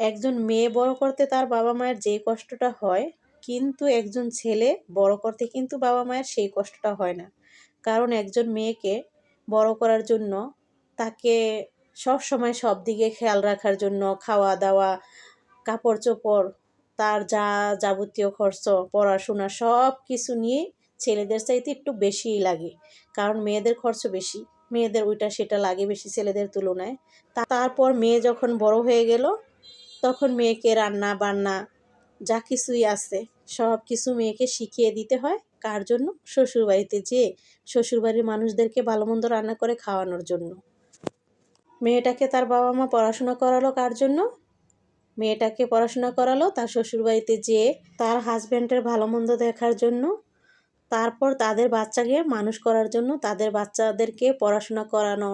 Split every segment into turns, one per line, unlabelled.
একজন মেয়ে বড় করতে তার বাবা মায়ের যে কষ্টটা হয়, কিন্তু একজন ছেলে বড় করতে কিন্তু বাবা মায়ের সেই কষ্টটা হয় না। কারণ একজন মেয়েকে বড় করার জন্য, তাকে সব সময় সব দিকে খেয়াল রাখার জন্য খাওয়া দাওয়া কাপড় চোপড় তার যা যাবতীয় খরচ, পড়াশোনা সব কিছু নিয়ে ছেলেদের চাইতে একটু বেশিই লাগে। কারণ মেয়েদের খরচ বেশি, মেয়েদের ওইটা সেটা লাগে বেশি ছেলেদের তুলনায়। তারপর মেয়ে যখন বড় হয়ে গেল তখন মেয়েকে রান্না বান্না যা কিছুই আছে, সব কিছু মেয়েকে শিখিয়ে দিতে হয়। কার জন্য? শ্বশুরবাড়িতে যেয়ে শ্বশুরবাড়ির মানুষদেরকে ভালো মন্দ রান্না করে খাওয়ানোর জন্য। মেয়েটাকে তার বাবা মা পড়াশোনা করালো কার জন্য? মেয়েটাকে পড়াশোনা করালো তার শ্বশুরবাড়িতে যেয়ে তার হাজব্যান্ডের ভালো মন্দ দেখার জন্য। তারপর তাদের বাচ্চাকে মানুষ করার জন্য তাদের বাচ্চাদেরকে পড়াশোনা করানো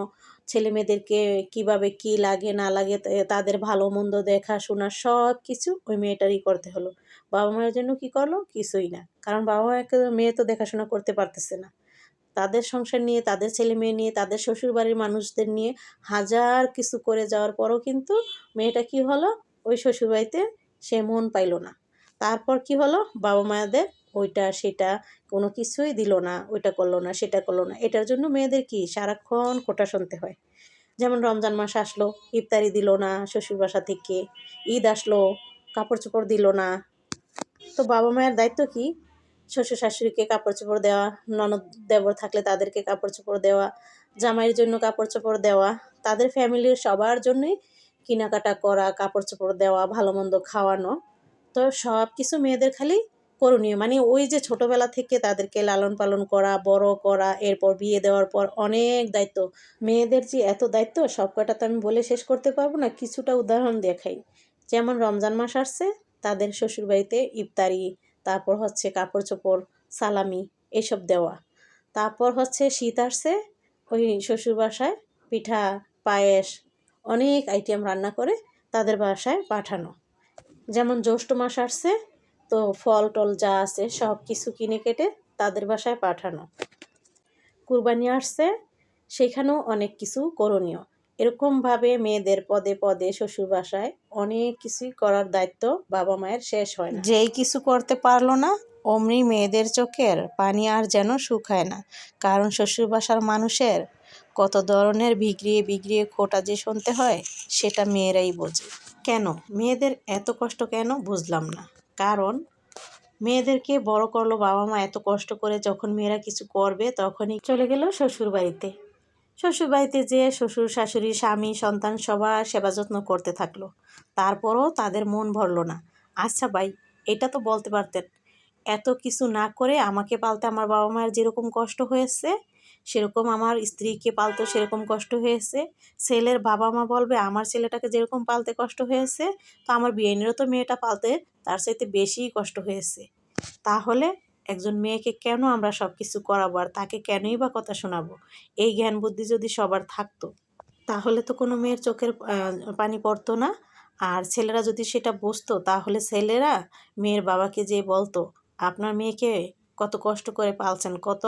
ছেলে মেয়েদেরকে কীভাবে কী লাগে, না লাগে তাদের ভালো মন্দ দেখাশোনা সব কিছু ওই মেয়েটারই করতে হলো। বাবা মায়ের জন্য কি করল? কিছুই না। কারণ বাবা মাকে, মেয়ে তো দেখাশোনা করতে পারতেছে না। তাদের সংসার নিয়ে, তাদের ছেলে মেয়ে নিয়ে, তাদের শ্বশুরবাড়ির মানুষদের নিয়ে হাজার কিছু করে যাওয়ার পরও কিন্তু মেয়েটা কি হলো? ওই শ্বশুরবাড়িতে সে মন পাইলো না। তারপর কি হলো? বাবা মায়েদের ওইটা, সেটা, কোনো কিছুই দিল না, ওইটা করল না, সেটা করল না। এটার জন্য মেয়েদের কি? সারাক্ষণ খোটা শুনতে হয়। যেমন রমজান মাস আসলো, ইফতারি দিল না শ্বশুর বাসা থেকে, ঈদ আসলো কাপড় চোপড় দিল না। তো বাবা মায়ের দায়িত্ব কি? শ্বশুর শাশুড়িকে কাপড় চোপড় দেওয়া, ননদ দেবর থাকলে তাদেরকে কাপড় চোপড় দেওয়া, জামাইয়ের জন্য কাপড় চোপড় দেওয়া, তাদের ফ্যামিলির সবার জন্যই কেনাকাটা করা কাপড় চোপড় দেওয়া, ভালো মন্দ খাওয়ানো। তো সব কিছু মেয়েদের খালি করণীয়। মানে ওই যে ছোটবেলা থেকে তাদেরকে লালন পালন করা, বড় করা, এরপর বিয়ে দেওয়ার পর অনেক দায়িত্ব। মেয়েদের যে এত দায়িত্ব সব কটা তো আমি বলে শেষ করতে পারব না। কিছুটা উদাহরণ দেখাই। যেমন রমজান মাস আসছে, তাদের শ্বশুরবাড়িতে ইফতারি, তারপর হচ্ছে কাপড় চোপড় সালামি, এসব দেওয়া। তারপর হচ্ছে শীত আসছে, ওই শ্বশুর বাসায় পিঠা, পায়েস, অনেক আইটেম রান্না করে তাদের বাসায় পাঠানো। যেমন জ্যৈষ্ঠ মাস আসছে তো ফল টল যা আছে সব কিছু কিনে কেটে তাদের বাসায় পাঠানো। কুরবানি আসছে, সেখানেও অনেক কিছু করণীয়। এরকমভাবে মেয়েদের পদে পদে শ্বশুর বাসায় অনেক কিছুই করার দায়িত্ব বাবা মায়ের শেষ হয় যেই কিছু করতে পারল না, অমনি মেয়েদের চোখের পানি আর যেন শুকায় না। কারণ শ্বশুর বাসার মানুষের কত ধরনের বিগড়িয়ে বিগড়িয়ে খোটা যে শুনতে হয়, সেটা মেয়েরাই বোঝে। কেন? মেয়েদের এত কষ্ট কেন? বুঝলাম না। কারণ মেয়েদেরকে বড় করল বাবা মা এত কষ্ট করে যখন মেয়েরা কিছু করবে তখনই চলে গেল শ্বশুর বাড়িতে শ্বশুর বাড়িতে যেয়ে শ্বশুর, শাশুড়ি, স্বামী, সন্তান সবার সেবা যত্ন করতে থাকল। তারপরও তাদের মন ভরলো না। আচ্ছা ভাই, এটা তো বলতে পারতেন, এত কিছু না করে আমাকে পালতে আমার বাবা মায়ের যেরকম কষ্ট হয়েছে সেরকম আমার স্ত্রীকে পালতে সেরকম কষ্ট হয়েছে। ছেলের বাবা মা বলবে, আমার ছেলেটাকে যেরকম পালতে কষ্ট হয়েছে, তো আমার বিয়েনেরও তো মেয়েটা পালতে তার চাইতে বেশিই কষ্ট হয়েছে। তাহলে একজন মেয়েকে কেন আমরা সব কিছু করাবো আর তাকে কেনই বা কথা শোনাবো? এই জ্ঞান বুদ্ধি যদি সবার থাকতো, তাহলে তো কোনো মেয়ের চোখের পানি পড়তো না। আর ছেলেরা যদি সেটা বুঝতো, তাহলে ছেলেরা মেয়ের বাবাকে যে বলতো, আপনার মেয়েকে কত কষ্ট করে পালছেন, কত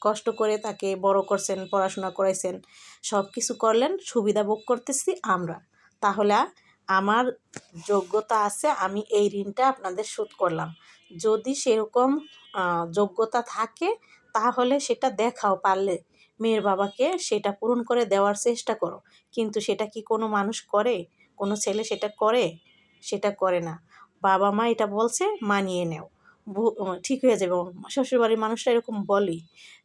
কষ্ট করে তাকে বড় করছেন, পড়াশোনা করাইছেন সব কিছু করলেন, সুবিধা ভোগ করতেছি আমরা। তাহলে আমার যোগ্যতা আছে, আমি এই ঋণটা আপনাদের শোধ করলাম। যদি সেরকম যোগ্যতা থাকে, তাহলে সেটা দেখাও, পারলে মেয়ের বাবাকে সেটা পূরণ করে দেওয়ার চেষ্টা করো। কিন্তু সেটা কি কোনো মানুষ করে? কোনো ছেলে সেটা করে? সেটা করে না। বাবা মা এটা বলছে, মানিয়ে নেও। ঠিক হয়ে যাবে শ্বশুরবাড়ির মানুষরা এরকম বলেই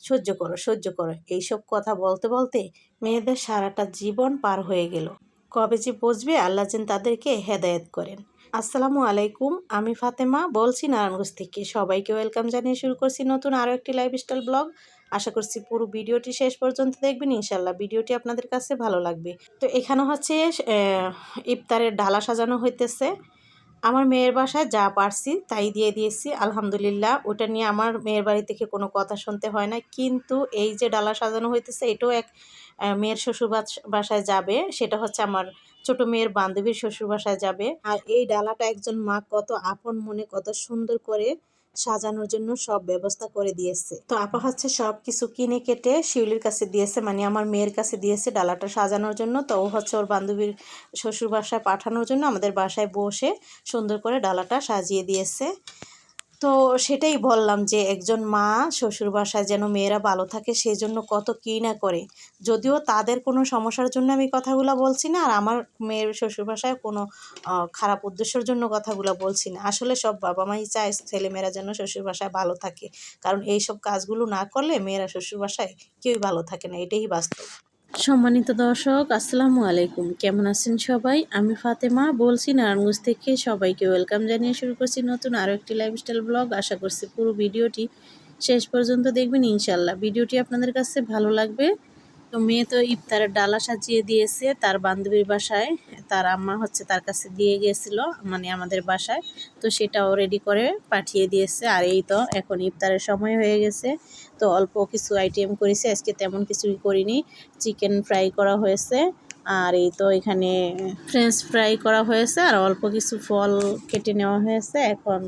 সহ্য করো সহ্য করো। এইসব কথা বলতে বলতে মেয়েদের সারাটা জীবন পার হয়ে গেল। কবে যে বসবে আল্লাহ যেন তাদেরকে হেদায়েত করেন। আসসালামু আলাইকুম, আমি ফাতেমা, বলছি নারায়ণগঞ্জ থেকে। সবাইকে ওয়েলকাম জানিয়ে শুরু করছি নতুন আরও একটি লাইফস্টাইল ব্লগ। আশা করছি পুরো ভিডিওটি শেষ পর্যন্ত দেখবেন ইনশাল্লাহ ভিডিওটি আপনাদের কাছে ভালো লাগবে। তো এখানে হচ্ছে ইফতারের ডালা সাজানো হইতেছে। আমার মেয়ের বাসায় যা পারছি তাই দিয়ে দিয়েছি, আলহামদুলিল্লাহ। ওটা নিয়ে আমার মেয়ের বাড়ি থেকে কোনো কথা শুনতে হয় না। কিন্তু এই যে ডালা সাজানো হইতেছে, এটাও এক মেয়ের শ্বশুর বাসায় যাবে। সেটা হচ্ছে আমার ছোট মেয়ের বান্ধবীর শ্বশুর বাসায় যাবে। আর এই ডালাটা একজন মা কত আপন মনে কত সুন্দর করে সাজানোর জন্য সব ব্যবস্থা করে দিয়েছে। তো আপা হচ্ছে সব কিছু কিনে কেটে শিউলির কাছে দিয়েছে মানে আমার মেয়ের কাছে দিয়েছে ডালাটা সাজানোর জন্য। তো ও হচ্ছে ওর বান্ধবীর শ্বশুর বাসায় পাঠানোর জন্য আমাদের বাসায় বসে সুন্দর করে ডালাটা সাজিয়ে দিয়েছে। তো সেটাই বললাম যে, একজন মা শ্বশুর বাসায় যেন মেয়েরা ভালো থাকে সেই জন্য কত কী না করে। যদিও তাদের কোনো সমস্যার জন্য আমি কথাগুলো বলছি না, আর আমার মেয়ের শ্বশুর বাসায় কোনো খারাপ উদ্দেশ্যের জন্য কথাগুলো বলছি না। আসলে সব বাবা মাই চায় ছেলেমেয়েরা যেন শ্বশুর বাসায় ভালো থাকে। কারণ এই সব কাজগুলো না করলে মেয়েরা শ্বশুর বাসায় কেউই ভালো থাকে না, এটাই বাস্তব। সম্মানিত দর্শক, আসসালামু আলাইকুম। কেমন আছেন সবাই? আমি ফাতেমা, বলছি নারায়ণগঞ্জ থেকে সবাইকে ওয়েলকাম জানিয়ে শুরু করছি নতুন আরও একটি লাইফস্টাইল ব্লগ আশা করছি পুরো ভিডিওটি শেষ পর্যন্ত দেখবেন ইনশাল্লাহ ভিডিওটি আপনাদের কাছে ভালো লাগবে। তো মেয়ে তো ইফতারের ডালা সাজিয়ে দিয়েছে তার বান্ধবীর বাসায়। তার আম্মা হচ্ছে তার কাছে দিয়ে গিয়েছিল মানে আমাদের বাসায়। তো সেটাও রেডি করে পাঠিয়ে দিয়েছে। আর এই তো এখন ইফতারের সময় হয়ে গেছে। তো অল্প কিছু আইটেম করেছে, আজকে তেমন কিছুই করিনি। চিকেন ফ্রাই করা হয়েছে। আর এই তো এখানে ফ্রেঞ্চ ফ্রাই করা হয়েছে, আর অল্প কিছু ফল কেটে নেওয়া হয়েছে। এখন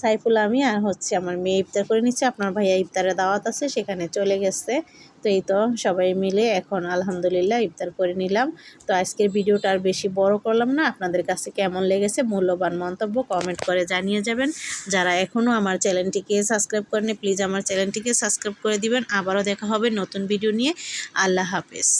সাইফুল আমি আর হচ্ছে আমার মেয়ে ইফতার করে নিচ্ছে। আপনার ভাইয়া ইফতারের দাওয়াত আছে, সেখানে চলে গেছে। তো এই তো সবাই মিলে এখন আলহামদুলিল্লাহ ইফতার করে নিলাম। তো আজকের ভিডিওটা আর বেশি বড় করলাম না। আপনাদের কাছে কেমন লেগেছে মূল্যবান মন্তব্য কমেন্ট করে জানিয়ে যাবেন। যারা এখনও আমার চ্যানেলটিকে সাবস্ক্রাইব করেনি প্লিজ আমার চ্যানেলটিকে সাবস্ক্রাইব করে দিবেন। আবারও দেখা হবে নতুন ভিডিও নিয়ে। আল্লাহ হাফেজ।